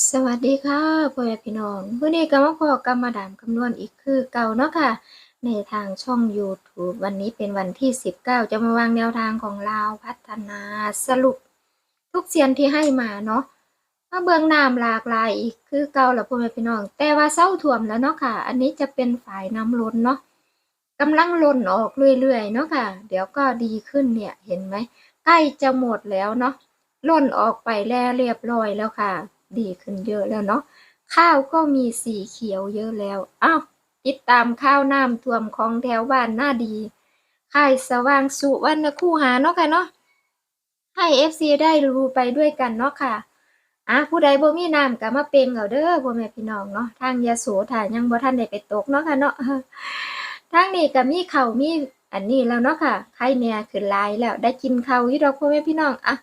สวัสดีค่ะพ่อแม่พี่น้องมื้อนี้ก็มาพบกับมาดามคำนวณอีกคือเก่าเนาะค่ะ ในทางช่องยูทูบวันนี้เป็นวันที่ 19 จะมาวางแนวทางของลาวพัฒนาสรุป ทุกเสียนที่ให้มาเนาะมาเบิ่งน้ำหลากหลายอีกคือเก่าแล้วพ่อแม่พี่น้อง แต่ว่าเศร้าท่วมแล้วเนาะค่ะ อันนี้จะเป็นฝ่ายน้ำล้นเนาะกำลังล้นออกเรื่อยๆเนาะค่ะ เดี๋ยวก็ดีขึ้นเนี่ยเห็นไหมใกล้จะหมดแล้วเนาะล้นออกไปแล้วเรียบร้อยแล้วค่ะ ดีขึ้นเยอะแล้วเนาะข้าวก็มีสีเขียวเยอะแล้วอ้าวติดตามข้าวน้ำท่วมของแถวบ้านหน้าดีค่ายสว่างสุวรรณคู่หาเนาะค่ะเนาะให้เอฟซีได้รู้ไปด้วยกันเนาะค่ะอะผู้ใดบ่มีน้ำก็มาเป่งเอาเด้อพ่อแม่พี่น้องเนาะทางยโสถ้ายังบ่ทันได้ไปตกเนาะค่ะเนาะทางนี้ก็มีเข้ามีอันนี้แล้วเนาะค่ะไข่แม่ขึ้นหลายแล้วได้กินข้าวอยู่ดอกพ่อแม่พี่น้องอะ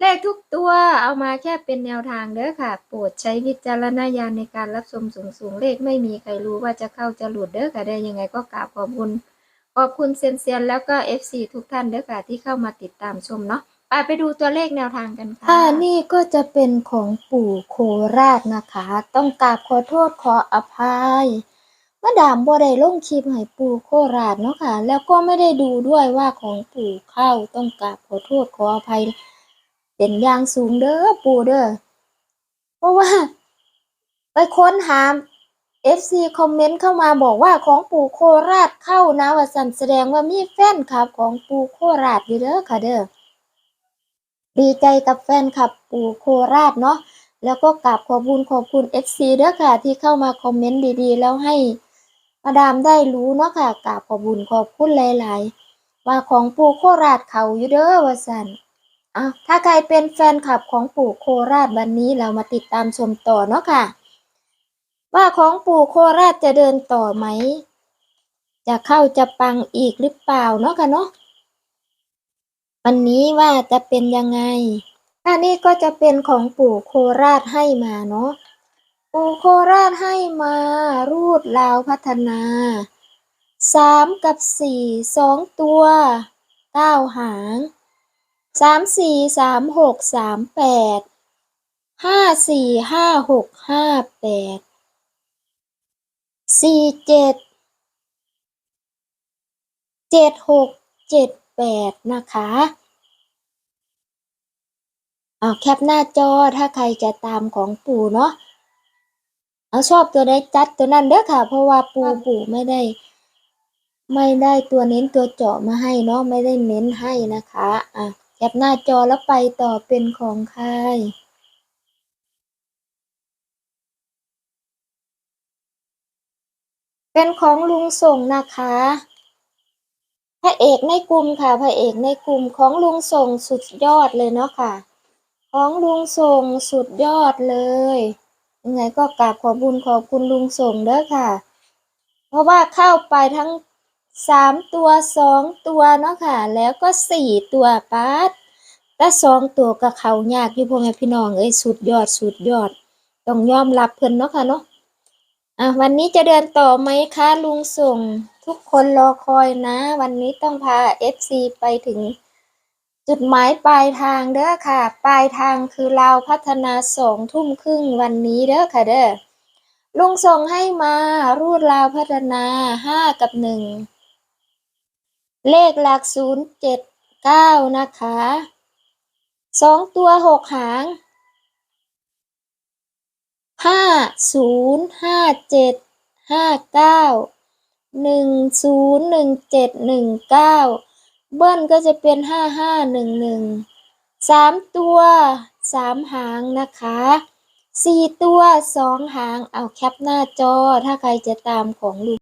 เลขทุกตัวเอามาแค่เป็นแนวทางเด้อค่ะ โปรดใช้วิจารณญาณในการรับชมสูงสูงเลขไม่มีใครรู้ว่าจะเข้าจะหลุดเด้อค่ะได้ยังไงก็กราบขอบคุณ ขอบคุณเซียนเซียนแล้วก็ FC ทุกท่านเด้อค่ะที่เข้ามาติดตามชมเนาะไปไปดูตัวเลขแนวทางกันค่ะค่ะนี่ก็จะเป็นของปู่โคราชนะคะ ต้องกราบขอโทษขออภัยมาดามบ่ได้ลงคลิปให้ปู่โคราชเนาะค่ะ แล้วก็ไม่ได้ดูด้วยว่าของปู่เข้าต้องกราบขอโทษขออภัย เป็นอย่างสูงเด้อปู่เด้อเพราะว่า ไปค้นหา FC คอมเมนต์เข้ามาบอกว่าของปู่โคราชเข้านะว่าสันแสดงว่ามีแฟนคลับของปู่โคราชอยู่เด้อค่ะเด้อดีใจกับแฟนคลับปู่โคราชเนาะแล้วก็กราบขอบคุณขอบคุณ FC เด้อค่ะ ที่เข้ามาคอมเมนต์ดีๆ แล้วให้มาดามได้รู้เนาะค่ะกราบขอบคุณขอบคุณหลาย ๆ ว่าของปู่โคราชเขาอยู่เด้อว่าสัน อะถ้าใครเป็นแฟนคลับของปู่โคราชวันนี้เรามาติดตามชมต่อเนาะค่ะ ว่าของปู่โคราชจะเดินต่อไหม จะเข้าจะปังอีกหรือเปล่าเนาะค่ะเนาะวันนี้ว่าจะเป็นยังไงอันนี้ก็จะเป็นของปู่โคราชให้มาเนาะปู่โคราชให้มารูดลาวพัฒนาสามกับสี่สองตัวเก้าหาง สามสี่สามหกสามแปดห้าสี่ห้าหกห้าแปดสี่เจ็ดเจ็ดหกเจ็ดแปดนะคะเอาแคปหน้าจอถ้าใครจะตามของปู่เนาะเอาชอบตัวใดจัดตัวนั้นเด้อค่ะ เพราะว่าปู่ปู่ไม่ได้ ไม่ได้ตัวเน้นตัวเจาะมาให้เนาะไม่ได้เน้นให้นะคะอะ แคปหน้าจอแล้วไปต่อเป็นของใครเป็นของลุงส่งนะคะ พระเอกในกลุ่มค่ะ พระเอกในกลุ่มของลุงส่งสุดยอดเลยเนาะค่ะ ของลุงส่งสุดยอดเลย ยังไงก็กราบขอบคุณขอบคุณลุงส่งเด้อค่ะ เพราะว่าเข้าไปทั้ง สามตัวสองตัวเนาะค่ะ แล้วก็สี่ตัวป๊ดแต่สองตัวกับเขายากอยู่พ่อแม่พี่น้องเอ้ยสุดยอดสุดยอด ต้องยอมรับเพิ่นเนาะค่ะเนาะอะวันนี้จะเดินต่อไหมคะลุงส่งทุกคนรอคอยนะ วันนี้ต้องพา FC ไปถึง จุดหมายปลายทางเด้อค่ะ ปลายทางคือลาวพัฒนาสองทุ่มครึ่งวันนี้เด้อค่ะเด้อลุงส่งให้มารูดลาวพัฒนาห้ากับหนึ่ง เลขหลักศูนย์เจ็ดเก้านะคะสองตัวหกหางห้าศูนย์ห้าเจ็ดห้าเก้าหนึ่งศูนย์หนึ่งเจ็ดหนึ่งเก้าเบิ้ลก็จะเป็นห้าห้าหนึ่งหนึ่งสามตัวสามหางนะคะสี่ตัวสองหางเอาแคปหน้าจอถ้าใครจะตามของลุง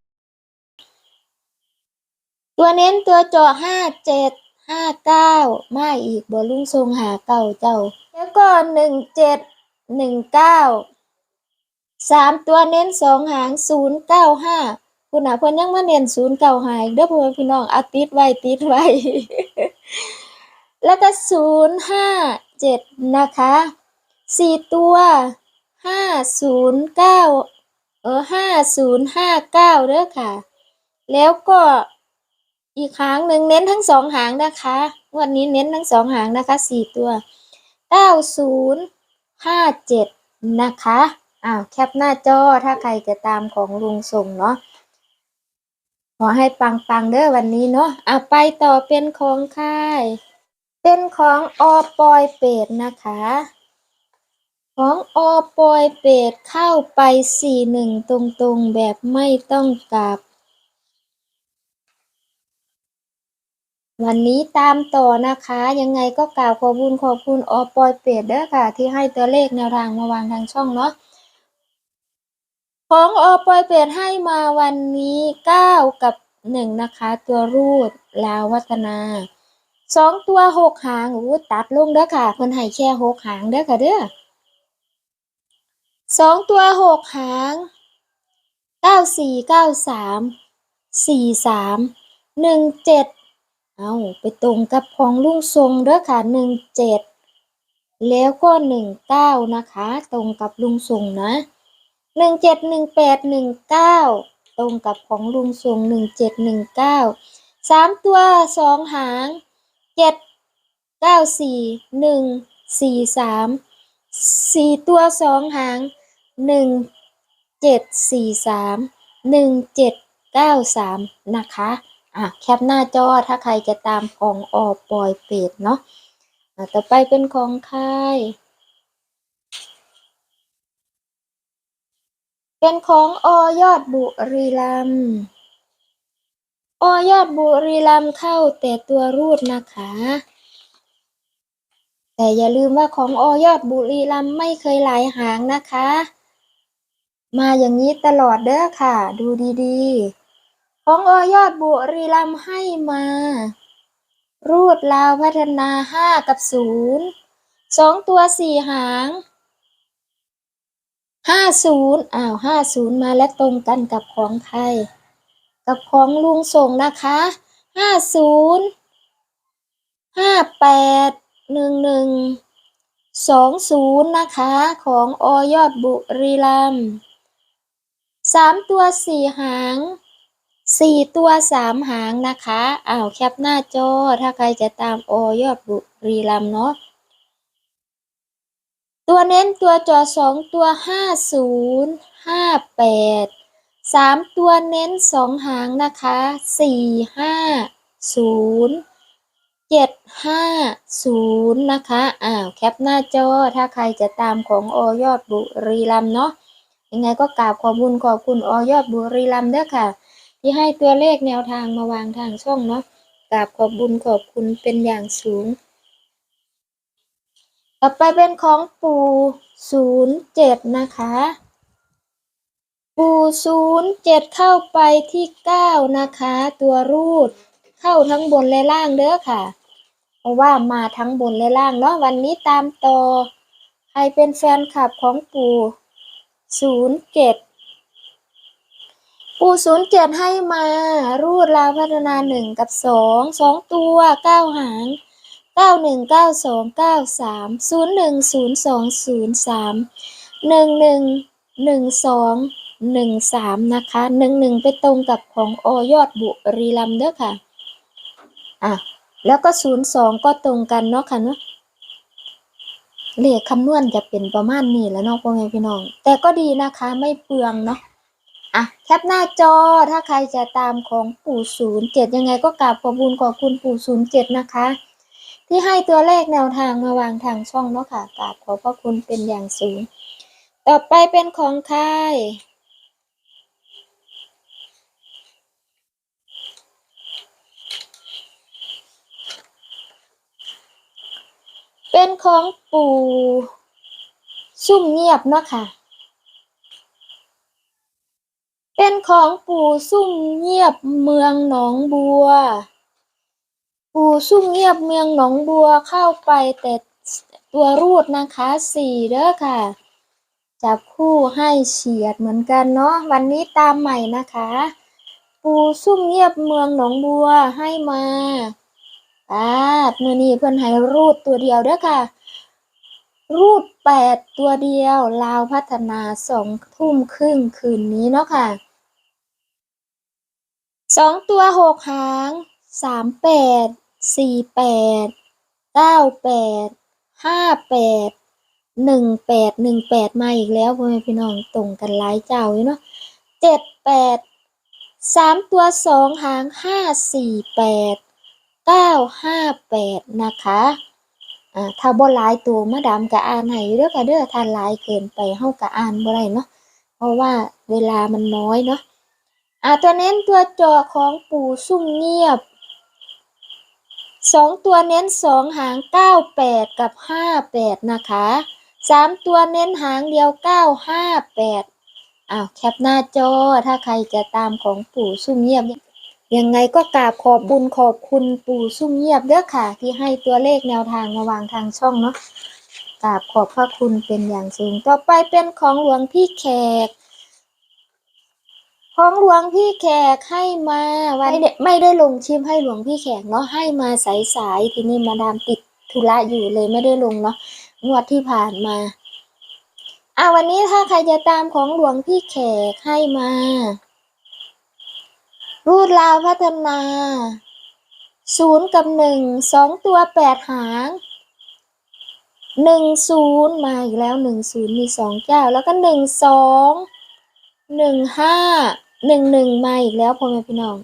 ตัวเน้นตัวเจาะห้าเจ็ดห้าเก้ามาอีกบอลุงทรงหาเก่าเจ้า แล้วก็หนึ่งเจ็ดหนึ่งเก้าสามตัวเน้นสองหางศูนย์เก้าห้าคุณอาเพิ่นยังมาเน้นศูนย์เก่าหายเด้อพ่อแม่พี่น้องอาติดไว้ติดไว้ แล้วก็ศูนย์ห้าเจ็ดนะคะสี่ตัวห้าศูนย์เก้าเออห้าศูนย์ห้าเก้าเด้อค่ะ แล้วก็ อีกหางหนึ่งเน้นทั้งสองหางนะคะงวันนี้เน้นทั้งสองหางนะคะสี่ตัวเก้าศูนย์ห้าเจ็ดนะคะอ้าวแคปหน้าจอถ้าใครจะตามของลุงส่งเนาะขอให้ปังๆเด้อวันนี้เนาะเอาไปต่อเป็นของค่าย เป็นของอปอยเป็ดนะคะ ของอปอยเป็ดเข้าไปสี่หนึ่งตรงๆแบบไม่ต้องกลับ วันนี้ตามต่อนะคะ ยังไงก็กล่าวขอบคุณขอบคุณออปอยเป็ดเด้อค่ะ ที่ให้ตัวเลขแนวทางมาวางทางช่องเนาะของออปอยเป็ดให้มาวันนี้เก้ากับหนึ่งนะคะ ตัวรูดลาววัฒนาสองตัวหกหางอู้ตัดลงเด้อค่ะ เพิ่นให้แค่หกหางเด้อค่ะเด้อสองตัวหกหางเก้าสี่เก้าสามสี่สามหนึ่งเจ็ด เอาไปตรงกับของลุงทรงเด้อค่ะหนึ่งเจ็ดแล้วก็หนึ่งเก้านะคะ ตรงกับลุงทรงนะหนึ่งเจ็ดหนึ่งแปดหนึ่งเก้าตรงกับของลุงทรงหนึ่งเจ็ดหนึ่งเก้าสามตัวสองหางเจ็ดเก้าสี่หนึ่งสี่สามสี่ตัวสองหางหนึ่งเจ็ดสี่สามหนึ่งเจ็ดเก้าสามนะคะ อะแคปหน้าจอถ้าใครจะตามของออปอยเป็ดเนาะอะต่อไปเป็นของค่าย เป็นของอยอดบุรีรัมย์อยอดบุรีรัมย์เข้าแต่ตัวรูดนะคะ แต่อย่าลืมว่าของอยอดบุรีรัมย์ไม่เคยหลายหางนะคะ มาอย่างนี้ตลอดเด้อค่ะ ดูดีๆ ของออยอดบุรีรัมย์ให้มา รูดลาวพัฒนาห้ากับศูนย์สองตัวสี่หางห้าศูนย์อ้าวห้าศูนย์มาและตรงกันกับของใครกับของลุงส่งนะคะห้าศูนย์ห้าแปดหนึ่งหนึ่งสองศูนย์นะคะของอยอดบุรีรัมย์สามตัวสี่หาง สี่ตัวสามหางนะคะอ้าวแคปหน้าจอ ถ้าใครจะตามโอยอดบุรีรัมเนาะตัวเน้นตัวจอสองตัวห้าศูนย์ห้าแปดสามตัวเน้นสองหางนะคะสี่ห้าศูนย์เจ็ดห้าศูนย์นะคะอ้าวแคปหน้าจอ ถ้าใครจะตามของโอยอดบุรีรัมเนาะยังไงก็กราบขอบคุณขอบคุณโอยอดบุรีรัมเด้อค่ะ ที่ให้ตัวเลขแนวทางมาวางทางช่องเนาะกราบขอบบุญขอบคุณเป็นอย่างสูง ต่อไปเป็นของปู่ศูนย์เจ็ดนะคะ ปู่ศูนย์เจ็ดเข้าไปที่เก้านะคะ ตัวรูดเข้าทั้งบนและล่างเด้อค่ะ เพราะว่ามาทั้งบนและล่างเนาะวันนี้ตามต่อ ใครเป็นแฟนคลับของปู่ศูนย์เจ็ด ปูศูนย์เจ็ดให้มา รูดราวพัฒนาหนึ่งกับสองสองตัวเก้าหางเก้าหนึ่งเก้าสองเก้าสามศูนย์หนึ่งศูนย์สองศูนย์สามหนึ่งหนึ่งหนึ่งสองหนึ่งสามนะคะหนึ่งหนึ่งไปตรงกับของโอยอดบุรีรัมเด้อค่ะอะแล้วก็ศูนย์สองก็ตรงกันเนาะค่ะเนาะเลขคำนวณจะเป็นประมาณนี้แล้วเนาะพ่อแม่พี่น้อง แต่ก็ดีนะคะไม่เปลืองเนาะ อะแคปหน้าจอถ้าใครจะตามของปู่ศูนย์เจ็ดยังไงก็กราบขอบคุณขอบคุณปู่ศูนย์เจ็ดนะคะ ที่ให้ตัวเลขแนวทางมาวางทางช่องเนาะค่ะกราบขอบพระคุณเป็นอย่างสูง ต่อไปเป็นของใค่ายเป็นของปู่ซุ่มเงียบเนาะค่ะ เป็นของปู่ซุ่มเงียบเมืองหนองบัว ปู่ซุ่มเงียบเมืองหนองบัวเข้าไปแต่ตัวรูดนะคะสี่เด้อค่ะ จับคู่ให้เฉียดเหมือนกันเนาะวันนี้ตามใหม่นะคะ ปู่ซุ่มเงียบเมืองหนองบัวให้มาอ่ามือนี้เพิ่นให้รูดตัวเดียวเด้อค่ะ รูดแปดตัวเดียวลาวพัฒนาสองทุ่มครึ่งคืนนี้เนาะค่ะ สองตัวหกหางสามแปดสี่แปดเก้าแปดห้าแปดหนึ่งแปดหนึ่งแปดมาอีกแล้วพ่อแม่พี่น้องตรงกันหลายเจ้าอยู่เนาะเจ็ดแปดสามตัวสองหางห้าสี่แปดเก้าห้าแปดนะคะอ่าถ้าบ่หลายตัวมาดามกะอ่านให้เด้อค่ะเด้อถ้าหลายเกินไปเฮากะอ่านบ่ได้เนาะเพราะว่าเวลามันน้อยเนาะ อ่าตัวเน้นตัวจอของปู่ซุ่มเงียบสองตัวเน้นสองหางเก้าแปดกับห้าแปดนะคะสามตัวเน้นหางเดียวเก้าห้าแปดอ้าวแคปหน้าจอถ้าใครจะตามของปู่ซุ่มเงียบ ยังไงก็กราบขอบบุญขอบคุณปู่ซุ่มเงียบเด้อค่ะ ที่ให้ตัวเลขแนวทางมาวางทางช่องเนาะกราบขอบพระคุณเป็นอย่างสูง ต่อไปเป็นของหลวงพี่แขก ของหลวงพี่แขกให้มาวันไม่ได้ไม่ได้ลงชิมให้หลวงพี่แขกเนาะให้มาสายสายๆทีนี้มาดามติดธุระอยู่เลยไม่ได้ลงเนาะงวดที่ผ่านมาอะวันนี้ถ้าใครจะตามของหลวงพี่แขกให้มา รูดลาวพัฒนาศูนย์กับหนึ่งสองตัวแปดหางหนึ่งศูนย์มาอีกแล้วหนึ่งศูนย์มีสองเจ้าแล้วก็หนึ่งสองหนึ่งห้า หนึ่งหนึ่งมาอีกแล้วพ่อแม่พี่น้อง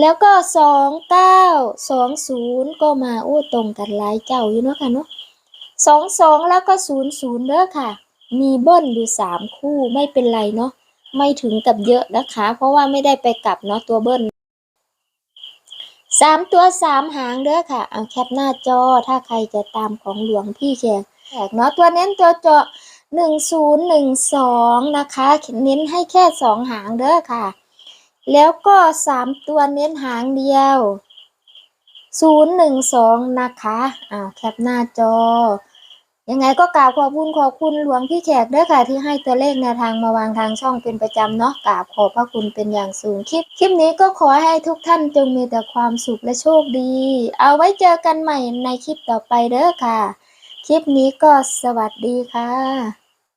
แล้วก็สองเก้าสองศูนย์ก็มาอู้ตรงกันหลายเจ้าอยู่เนาะค่ะเนาะสองสองแล้วก็ศูนย์ศูนย์เด้อค่ะ มีเบิ้ลอยู่สามคู่ไม่เป็นไรเนาะไม่ถึงกับเยอะนะคะ เพราะว่าไม่ได้ไปกลับเนาะตัวเบิ้ลสามตัวสามหางเด้อค่ะเอาแคปหน้าจอถ้าใครจะตามของหลวงพี่แขกแขกเนาะตัวเน้นตัวเจาะ หนึ่งศูนย์หนึ่งสองนะคะเน้นให้แค่สองหางเด้อค่ะ แล้วก็สามตัวเน้นหางเดียวศูนย์หนึ่งสองนะคะอ้าวแคปหน้าจอ ยังไงก็กราบขอบคุณขอบคุณหลวงพี่แขกด้วยค่ะ ที่ให้ตัวเลขแนวทางมาวางทางช่องเป็นประจำเนาะกราบขอบพระคุณเป็นอย่างสูงคลิป คลิปนี้ก็ขอให้ทุกท่านจงมีแต่ความสุขและโชคดี เอาไว้เจอกันใหม่ในคลิปต่อไปเด้อค่ะ คลิปนี้ก็สวัสดีค่ะ